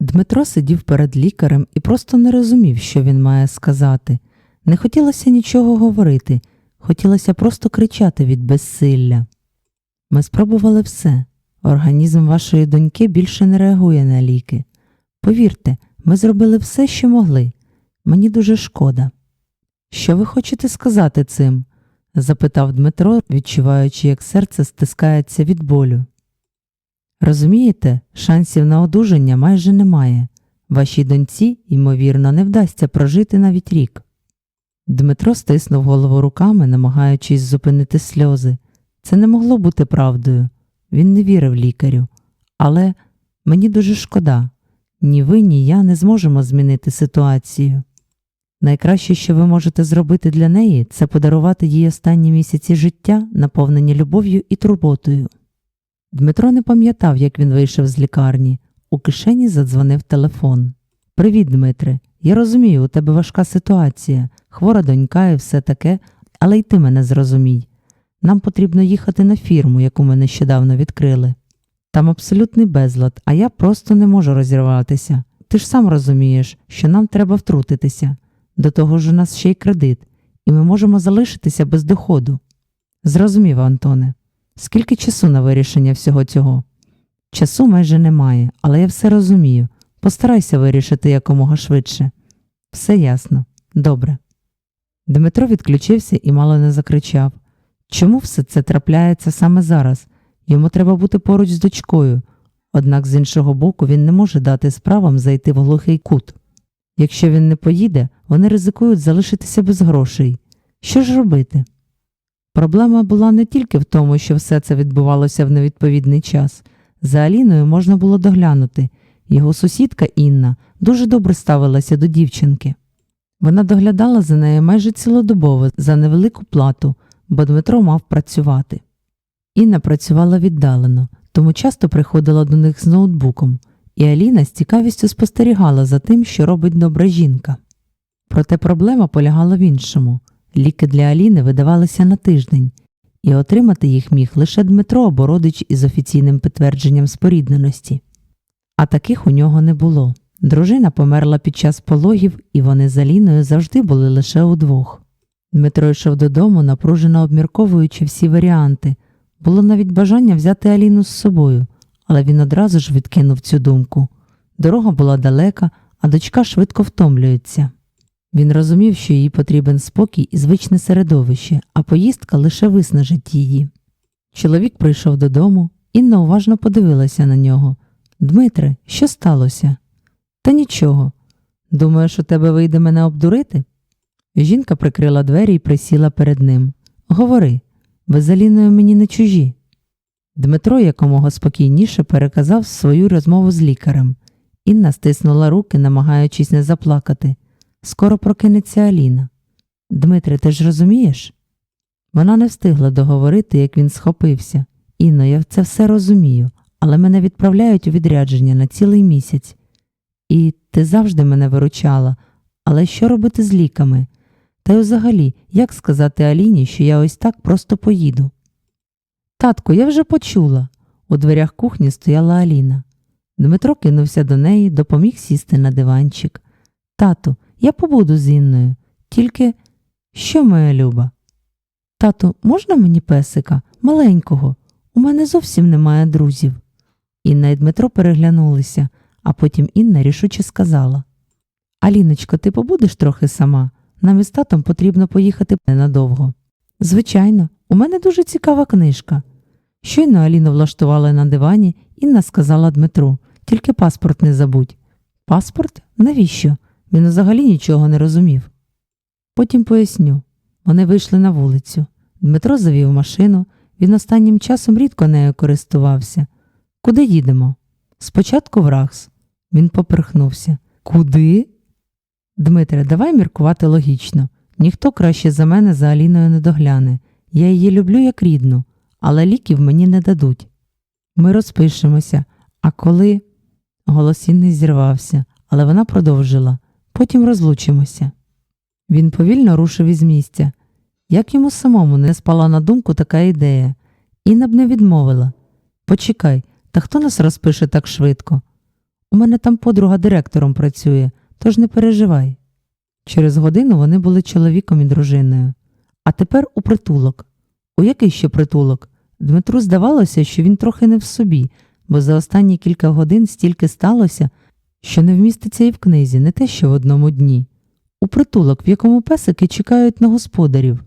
Дмитро сидів перед лікарем і просто не розумів, що він має сказати. Не хотілося нічого говорити, хотілося просто кричати від безсилля. Ми спробували все. Організм вашої доньки більше не реагує на ліки. Повірте, ми зробили все, що могли. Мені дуже шкода. Що ви хочете сказати цим? запитав Дмитро, відчуваючи, як серце стискається від болю. Розумієте, шансів на одужання майже немає. Вашій доньці, ймовірно, не вдасться прожити навіть рік. Дмитро стиснув голову руками, намагаючись зупинити сльози. Це не могло бути правдою. Він не вірив лікарю. Але мені дуже шкода. Ні ви, ні я не зможемо змінити ситуацію. Найкраще, що ви можете зробити для неї, це подарувати їй останні місяці життя, наповнені любов'ю і турботою. Дмитро не пам'ятав, як він вийшов з лікарні. У кишені задзвонив телефон. Привіт, Дмитре. Я розумію, у тебе важка ситуація, хвора донька і все таке, але й ти мене зрозумій. Нам потрібно їхати на фірму, яку ми нещодавно відкрили. Там абсолютний безлад, а я просто не можу розірватися. Ти ж сам розумієш, що нам треба втрутитися. До того ж у нас ще й кредит, і ми можемо залишитися без доходу. Зрозумів, Антоне. Скільки часу на вирішення всього цього? Часу майже немає, але я все розумію. Постарайся вирішити якомога швидше. Все ясно. Добре. Дмитро відключився і мало не закричав. Чому все це трапляється саме зараз? Йому треба бути поруч з дочкою, однак з іншого боку він не може дати справам зайти в глухий кут. Якщо він не поїде, вони ризикують залишитися без грошей. Що ж робити? Проблема була не тільки в тому, що все це відбувалося в невідповідний час. За Аліною можна було доглянути. Його сусідка Інна дуже добре ставилася до дівчинки. Вона доглядала за нею майже цілодобово за невелику плату, бо Дмитро мав працювати. Інна працювала віддалено, тому часто приходила до них з ноутбуком, і Аліна з цікавістю спостерігала за тим, що робить добра жінка. Проте проблема полягала в іншому. Ліки для Аліни видавалися на тиждень, і отримати їх міг лише Дмитро або родич із офіційним підтвердженням спорідненості. А таких у нього не було. Дружина померла під час пологів, і вони з Аліною завжди були лише удвох. Дмитро йшов додому, напружено обмірковуючи всі варіанти. Було навіть бажання взяти Аліну з собою, але він одразу ж відкинув цю думку. Дорога була далека, а дочка швидко втомлюється. Він розумів, що їй потрібен спокій і звичне середовище, а поїздка лише виснажить її. Чоловік прийшов додому, Інна уважно подивилася на нього. Дмитре, що сталося? Та нічого. Думаєш, у тебе вийде мене обдурити? Жінка прикрила двері і присіла перед ним. Говори, ви з Аліною мені не чужі. Дмитро якомога спокійніше переказав свою розмову з лікарем. Інна стиснула руки, намагаючись не заплакати. Скоро прокинеться Аліна. Дмитре, ти ж розумієш? Вона не встигла договорити, як він схопився. Інно, я це все розумію, але мене відправляють у відрядження на цілий місяць. І ти завжди мене виручала. Але що робити з ліками? Та й взагалі, як сказати Аліні, що я ось так просто поїду? Татку, я вже почула. У дверях кухні стояла Аліна. Дмитро кинувся до неї, допоміг сісти на диванчик. Тату, я побуду з Інною. Тільки що, моя люба? Тату, можна мені песика? Маленького. У мене зовсім немає друзів. Інна і Дмитро переглянулися, а потім Інна рішуче сказала Аліночко, ти побудеш трохи сама. Нам із татом потрібно поїхати ненадовго. Звичайно, у мене дуже цікава книжка. Щойно Аліну влаштували на дивані, Інна сказала Дмитру, тільки паспорт не забудь. Паспорт? Навіщо? Він взагалі нічого не розумів. Потім поясню. Вони вийшли на вулицю. Дмитро завів машину, він останнім часом рідко нею користувався. Куди їдемо? Спочатку в Рахс. Він поперхнувся. Куди? Дмитре, давай міркувати логічно. Ніхто краще за мене за Аліною не догляне. Я її люблю як рідну, але ліків мені не дадуть. Ми розпишемося, а коли. Голос Інни зірвався, але вона продовжила. Потім розлучимося. Він повільно рушив із місця. Як йому самому не спала на думку така ідея, Інна б не відмовила. Почекай, та хто нас розпише так швидко? У мене там подруга директором працює, тож не переживай. Через годину вони були чоловіком і дружиною. А тепер у притулок. У який ще притулок? Дмитру здавалося, що він трохи не в собі, бо за останні кілька годин стільки сталося, що не вміститься і в книзі, не те, що в одному дні. У притулок, в якому песики чекають на господарів.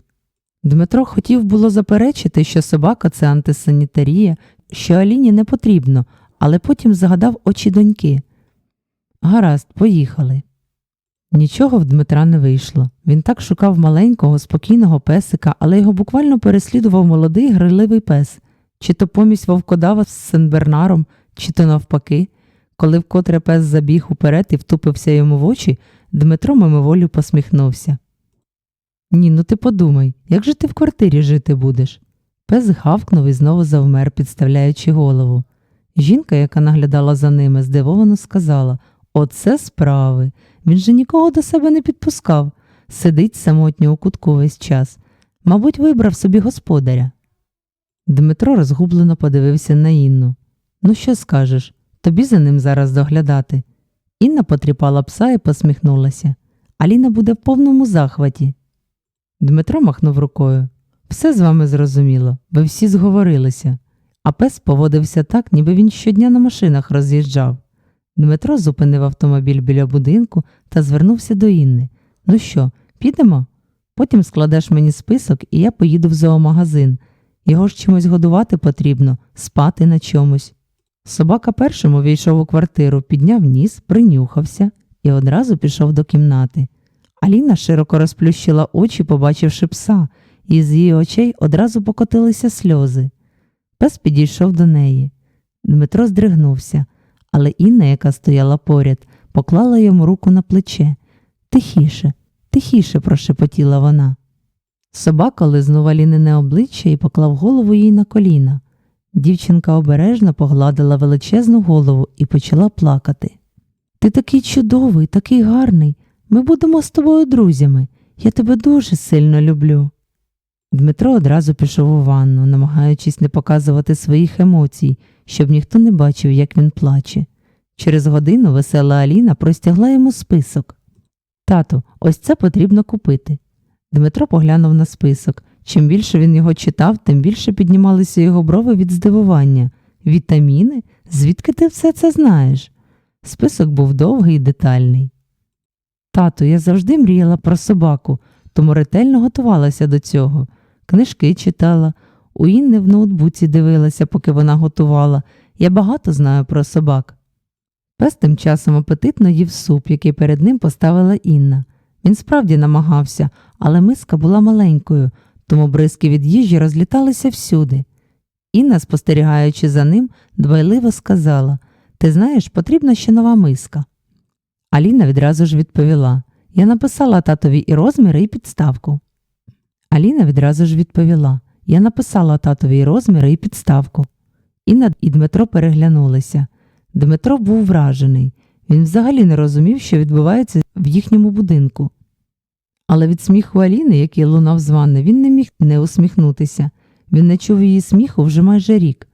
Дмитро хотів було заперечити, що собака це антисанітарія, що Аліні не потрібно, але потім згадав очі доньки. Гаразд, поїхали. Нічого в Дмитра не вийшло. Він так шукав маленького, спокійного песика, але його буквально переслідував молодий гриливий пес, чи то помість вовкодава з Сенбернаром, чи то навпаки. Коли вкотре пес забіг уперед і втупився йому в очі, Дмитро мимоволі посміхнувся. Ні, ну ти подумай, як же ти в квартирі жити будеш? Пес гавкнув і знову завмер, підставляючи голову. Жінка, яка наглядала за ними, здивовано сказала Оце справи. Він же нікого до себе не підпускав. Сидить самотньо у кутку весь час. Мабуть, вибрав собі господаря. Дмитро розгублено подивився на Інну. Ну, що скажеш? Тобі за ним зараз доглядати. Інна потріпала пса і посміхнулася. Аліна буде в повному захваті. Дмитро махнув рукою. Все з вами зрозуміло, ви всі зговорилися. А пес поводився так, ніби він щодня на машинах роз'їжджав. Дмитро зупинив автомобіль біля будинку та звернувся до Інни. Ну що, підемо? Потім складеш мені список, і я поїду в зоомагазин. Його ж чимось годувати потрібно, спати на чомусь. Собака першим увійшов у квартиру, підняв ніс, принюхався і одразу пішов до кімнати. Аліна широко розплющила очі, побачивши пса, і з її очей одразу покотилися сльози. Пес підійшов до неї. Дмитро здригнувся, але Інна, яка стояла поряд, поклала йому руку на плече. Тихіше, тихіше, прошепотіла вона. Собака лизнув Алінине обличчя і поклав голову їй на коліна. Дівчинка обережно погладила величезну голову і почала плакати. Ти такий чудовий, такий гарний. Ми будемо з тобою друзями. Я тебе дуже сильно люблю. Дмитро одразу пішов у ванну, намагаючись не показувати своїх емоцій, щоб ніхто не бачив, як він плаче. Через годину весела Аліна простягла йому список. Тату, ось це потрібно купити. Дмитро поглянув на список. Чим більше він його читав, тим більше піднімалися його брови від здивування. Вітаміни? Звідки ти все це знаєш? Список був довгий і детальний. Тату, я завжди мріяла про собаку, тому ретельно готувалася до цього. Книжки читала, у Інни в ноутбуці дивилася, поки вона готувала. Я багато знаю про собак. Пес тим часом апетитно їв суп, який перед ним поставила Інна. Він справді намагався, але миска була маленькою, тому бризки від їжі розліталися всюди. Інна, спостерігаючи за ним, дбайливо сказала Ти знаєш, потрібна ще нова миска. Аліна відразу ж відповіла Я написала татові і розміри, і підставку. Аліна відразу ж відповіла Я написала татові і розміри, і підставку. Інна і Дмитро переглянулися. Дмитро був вражений. Він взагалі не розумів, що відбувається в їхньому будинку. Але від сміху Аліни, який лунав з ванни, він не міг не усміхнутися. Він не чув її сміху вже майже рік.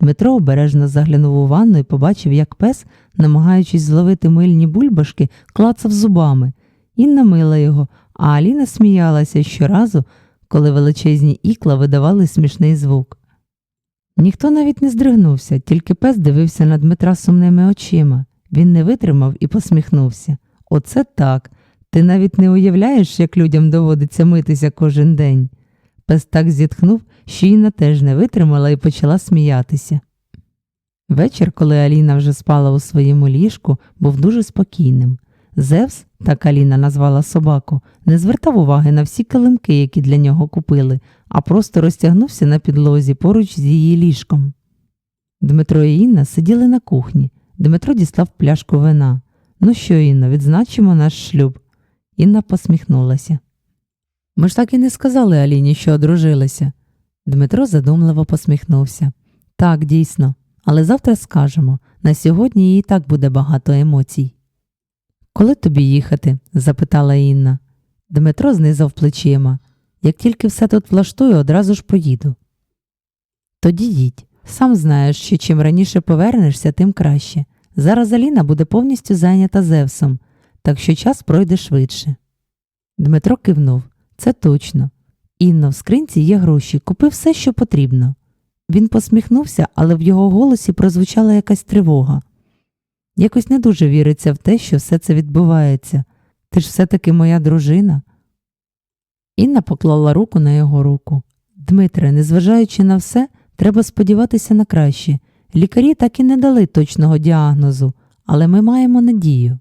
Дмитро обережно заглянув у ванну і побачив, як пес, намагаючись зловити мильні бульбашки, клацав зубами. Інна мила його, а Аліна сміялася щоразу, коли величезні ікла видавали смішний звук. Ніхто навіть не здригнувся, тільки пес дивився на Дмитра сумними очима. Він не витримав і посміхнувся. Оце так. Ти навіть не уявляєш, як людям доводиться митися кожен день. Пес так зітхнув, що Інна теж не витримала і почала сміятися. Вечір, коли Аліна вже спала у своєму ліжку, був дуже спокійним. Зевс, так Аліна назвала собаку, не звертав уваги на всі килимки, які для нього купили, а просто розтягнувся на підлозі поруч з її ліжком. Дмитро і Інна сиділи на кухні. Дмитро дістав пляшку вина. Ну що, Інна, відзначимо наш шлюб. Інна посміхнулася. Ми ж так і не сказали Аліні, що одружилися. Дмитро задумливо посміхнувся. Так, дійсно, але завтра скажемо. На сьогодні їй так буде багато емоцій. Коли тобі їхати? запитала Інна. Дмитро знизав плечима. Як тільки все тут влаштую, одразу ж поїду. Тоді їдь. Сам знаєш, що чим раніше повернешся, тим краще. Зараз Аліна буде повністю зайнята Зевсом, так що час пройде швидше. Дмитро кивнув. Це точно. Інно, в скринці є гроші, купи все, що потрібно. Він посміхнувся, але в його голосі прозвучала якась тривога. Якось не дуже віриться в те, що все це відбувається. Ти ж все-таки моя дружина. Інна поклала руку на його руку. Дмитре, незважаючи на все, треба сподіватися на краще. Лікарі так і не дали точного діагнозу, але ми маємо надію.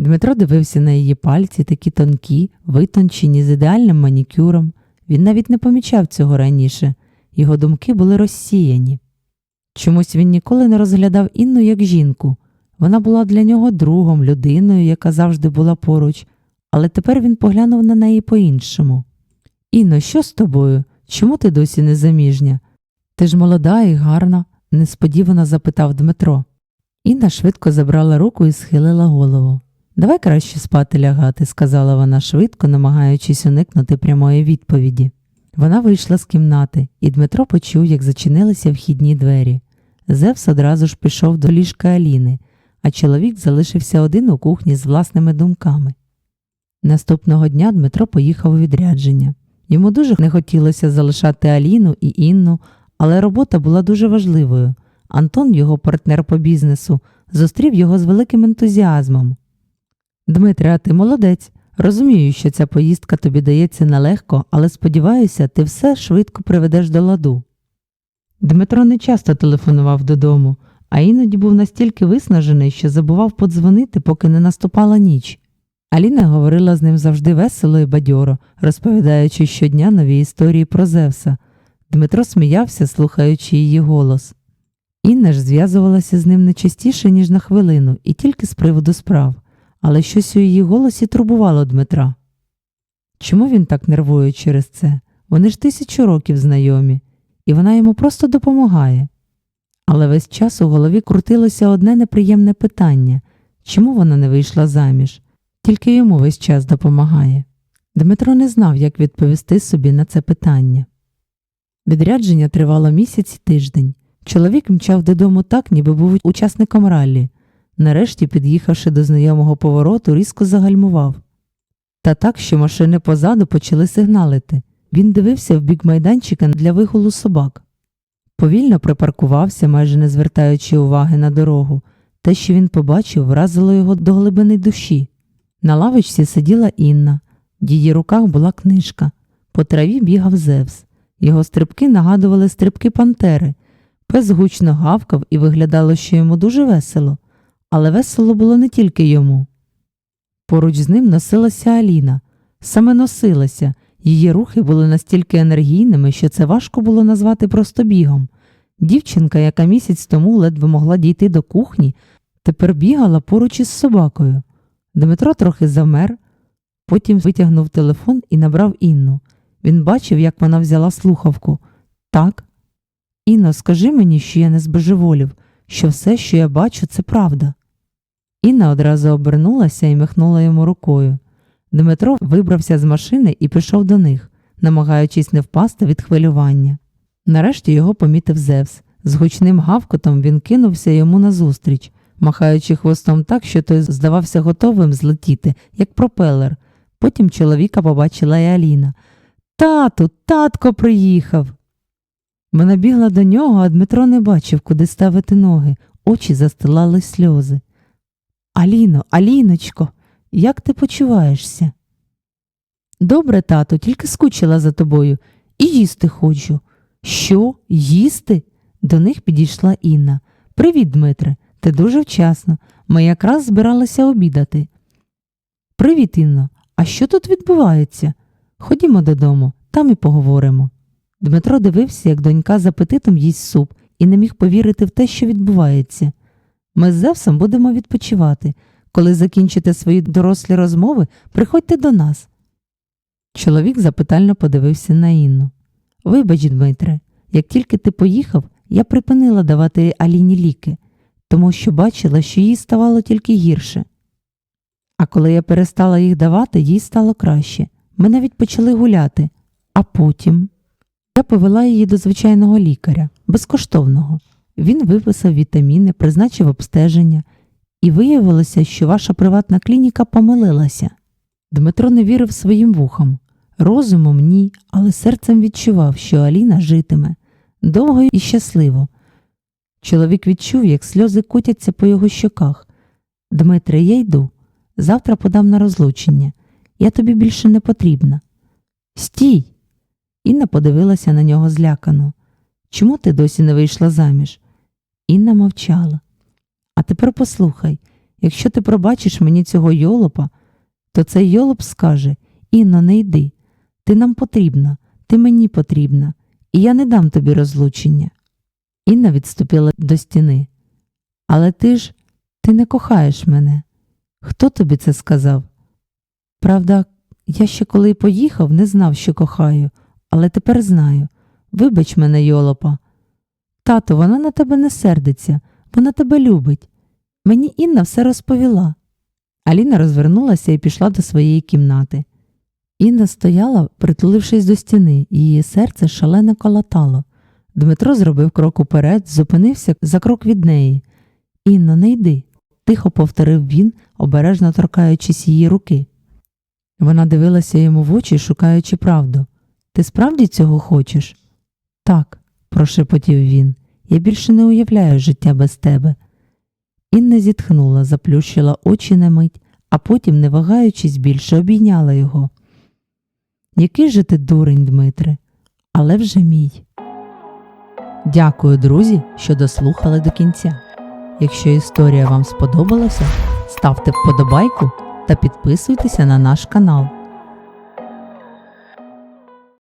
Дмитро дивився на її пальці, такі тонкі, витончені з ідеальним манікюром. Він навіть не помічав цього раніше, його думки були розсіяні. Чомусь він ніколи не розглядав Інну як жінку. Вона була для нього другом, людиною, яка завжди була поруч, але тепер він поглянув на неї по-іншому. Інно, що з тобою? Чому ти досі не заміжня? Ти ж молода і гарна, несподівано запитав Дмитро. Інна швидко забрала руку і схилила голову. Давай краще спати лягати, сказала вона швидко, намагаючись уникнути прямої відповіді. Вона вийшла з кімнати, і Дмитро почув, як зачинилися вхідні двері. Зевс одразу ж пішов до ліжка Аліни, а чоловік залишився один у кухні з власними думками. Наступного дня Дмитро поїхав у відрядження. Йому дуже не хотілося залишати Аліну і Інну, але робота була дуже важливою. Антон, його партнер по бізнесу, зустрів його з великим ентузіазмом. Дмитре, а ти молодець. Розумію, що ця поїздка тобі дається нелегко, але сподіваюся, ти все швидко приведеш до ладу. Дмитро не часто телефонував додому, а іноді був настільки виснажений, що забував подзвонити, поки не наступала ніч. Аліна говорила з ним завжди весело і бадьоро, розповідаючи щодня нові історії про Зевса. Дмитро сміявся, слухаючи її голос. Інна ж зв'язувалася з ним не частіше, ніж на хвилину, і тільки з приводу справ, але щось у її голосі турбувало Дмитра. Чому він так нервує через це? Вони ж тисячу років знайомі, і вона йому просто допомагає. Але весь час у голові крутилося одне неприємне питання чому вона не вийшла заміж? Тільки йому весь час допомагає. Дмитро не знав, як відповісти собі на це питання. Відрядження тривало місяць і тиждень. Чоловік мчав додому так, ніби був учасником раллі. Нарешті, під'їхавши до знайомого повороту, різко загальмував. Та так, що машини позаду почали сигналити. Він дивився в бік майданчика для вигулу собак. Повільно припаркувався, майже не звертаючи уваги на дорогу. Те, що він побачив, вразило його до глибини душі. На лавочці сиділа Інна, в її руках була книжка. По траві бігав Зевс. Його стрибки нагадували стрибки пантери. Пес гучно гавкав і виглядало, що йому дуже весело, але весело було не тільки йому. Поруч з ним носилася Аліна, саме носилася, її рухи були настільки енергійними, що це важко було назвати просто бігом. Дівчинка, яка місяць тому ледве могла дійти до кухні, тепер бігала поруч із собакою. Дмитро трохи замер, потім витягнув телефон і набрав Інну. Він бачив, як вона взяла слухавку. Так. Інно, скажи мені, що я не збожеволів, що все, що я бачу, це правда. Інна одразу обернулася і махнула йому рукою. Дмитро вибрався з машини і пішов до них, намагаючись не впасти від хвилювання. Нарешті його помітив Зевс. З гучним гавкотом він кинувся йому назустріч, махаючи хвостом так, що той здавався готовим злетіти, як пропелер. Потім чоловіка побачила і Аліна. Тату, татко приїхав. Вона бігла до нього, а Дмитро не бачив, куди ставити ноги, очі застилали сльози. Аліно, Аліночко, як ти почуваєшся? Добре, тато, тільки скучила за тобою і їсти хочу. Що, їсти? До них підійшла Інна. Привіт, Дмитре, ти дуже вчасно. Ми якраз збиралися обідати. Привіт, Інно. А що тут відбувається? Ходімо додому, там і поговоримо. Дмитро дивився, як донька з апетитом їсть суп, і не міг повірити в те, що відбувається. Ми з Зевсом будемо відпочивати. Коли закінчите свої дорослі розмови, приходьте до нас. Чоловік запитально подивився на Інну. Вибач, Дмитре, як тільки ти поїхав, я припинила давати Аліні ліки, тому що бачила, що їй ставало тільки гірше. А коли я перестала їх давати, їй стало краще. Ми навіть почали гуляти, а потім я повела її до звичайного лікаря, безкоштовного. Він виписав вітаміни, призначив обстеження, і виявилося, що ваша приватна клініка помилилася. Дмитро не вірив своїм вухам. Розумом ні, але серцем відчував, що Аліна житиме довго і щасливо. Чоловік відчув, як сльози котяться по його щоках. Дмитре, я йду. Завтра подам на розлучення. Я тобі більше не потрібна. Стій. Інна подивилася на нього злякано. Чому ти досі не вийшла заміж? Інна мовчала. А тепер послухай, якщо ти пробачиш мені цього йолопа, то цей йолоп скаже Інно, не йди. Ти нам потрібна, ти мені потрібна, і я не дам тобі розлучення. Інна відступила до стіни. Але ти ж ти не кохаєш мене. Хто тобі це сказав? Правда, я ще коли поїхав, не знав, що кохаю, але тепер знаю. Вибач мене, йолопа. Тато, вона на тебе не сердиться, вона тебе любить. Мені Інна все розповіла. Аліна розвернулася і пішла до своєї кімнати. Інна стояла, притулившись до стіни, її серце шалено колотало. Дмитро зробив крок уперед, зупинився за крок від неї. Інно, не йди, тихо повторив він, обережно торкаючись її руки. Вона дивилася йому в очі, шукаючи правду. Ти справді цього хочеш? Так, прошепотів він. Я більше не уявляю життя без тебе. Інна зітхнула, заплющила очі на мить, а потім, не вагаючись більше, обійняла його. Який же ти дурень, Дмитре, але вже мій. Дякую, друзі, що дослухали до кінця. Якщо історія вам сподобалася, ставте вподобайку та підписуйтеся на наш канал.